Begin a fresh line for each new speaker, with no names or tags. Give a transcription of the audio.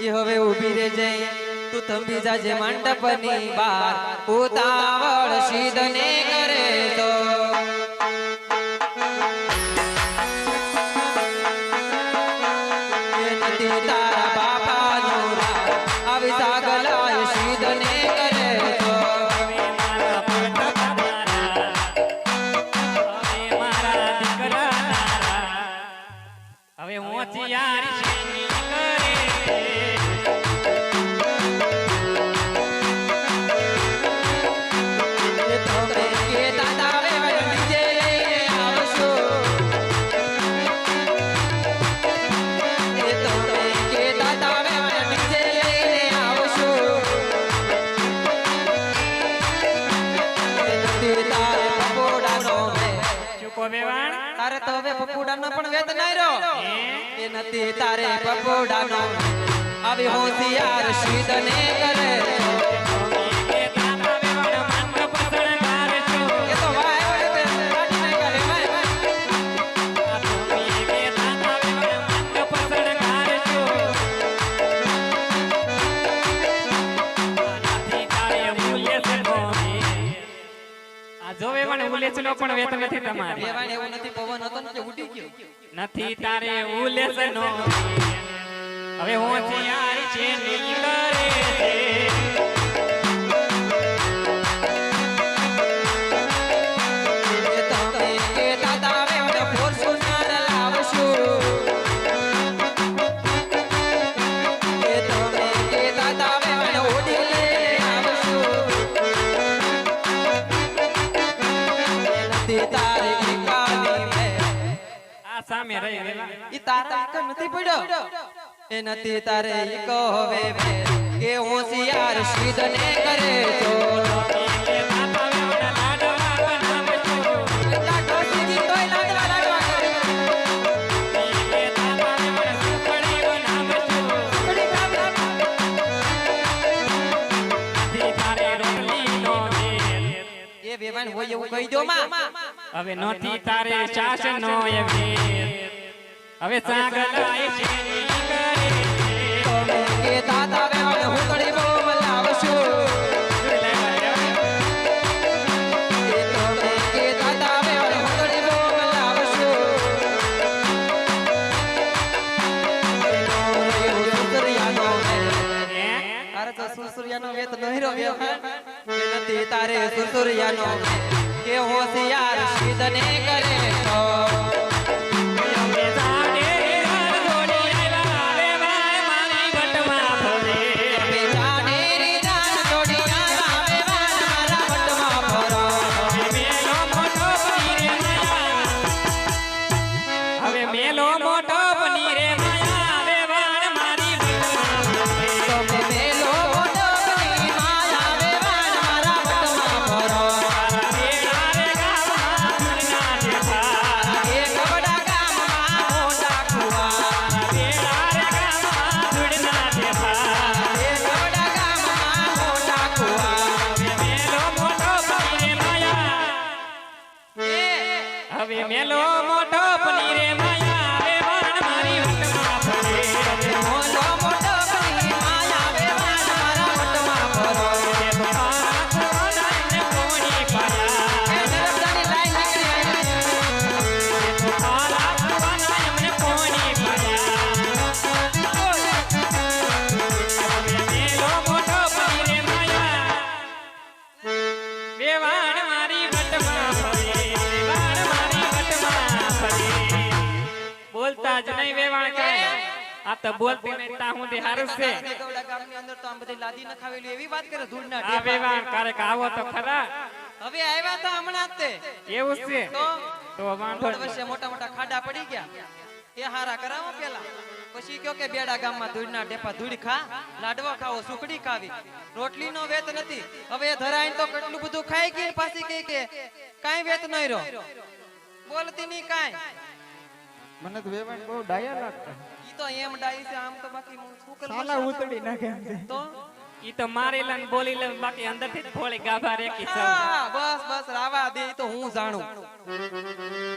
એ હવે ઊભી રે જઈ તું થંભી જાજે મંડપની બાર ઉતાવળ સીધને કરે તો. તારા બાપાનું આવી સાગલાય સીધને કરે તો.
હવે હું વેવાણ
તારે તો હવે પપુડાનો પણ વેત નઈ રહ્યો. એ નથી તારે પપુડાનો. આવી હોશિયાર સીધને કરે.
જો વેવાણ ઉલ્લેચનો પણ વેત નથી તમારે.
વેવાણ એવું નથી પવન હતો ને કે ઉડી ગયો.
નથી તારે ઉલ્લેસનો હવે હું છે સામે રહી વેલા
ઈ તારા એક નથી પડ્યો. એ નથી તારે એક હવે કે હોશિયાર સીધને કરે તો. વેવાણ હોય એવું કહી દો માં.
હવે નથી તારે શાસનો એ વેલ. હવે સાગલાય છે
કે એ તમે કે તાતા વેવાણ હું તળી બહુ લાવશું એનો રહ્યો સુતરિયાનો મેલ.
હે?
તારે તો સુસુરિયાનો વેત નહિરો વ્યવહાર એ નથી તારે સુસુરિયાનો કે હોશિયાર સીધને કરે તો
બોલતી નહીં તા હું તે હારું છે.
ગૌડા ગામની અંદર તો આમ બધી લાદી નખાવેલી એવી વાત કરે ધૂળ
ના
આવે
વેવાણ કારે આવો તો ખરા.
હવે આવ્યા તો હમણાં તે.
એવું છે.
તો
તો વાંધો
રોડ મોટા મોટા ખાડા પડી ગયા. એ હારા કરાવો પેલા. પછી કયો કે બેડા ગામમાં ધૂળના ટેપા ધૂળ ખા લાડવા ખાવો સુખડી ખાવી. રોટલી નો વેત નથી. હવે એ ધરાઈને તો કેટલું બધું ખાઈ ગઈ પાછી કે કે કાઈ વેત નહીં રહો બોલતી નહીં કાઈ.
મને તો વેવાણ બહુ ડાયા લાગતા.
ઈ તો એમ ડાઈ છે આમ તો બાકી હું શું કરું
સાલા ઉતડી નાખે એમ
તો?
ઈ તો મારી લન બોલી લન બાકી અંદરથી જ થોડી ગાભા રેકી છે.
હા, બસ બસ રાવા દે તો હું જાણું.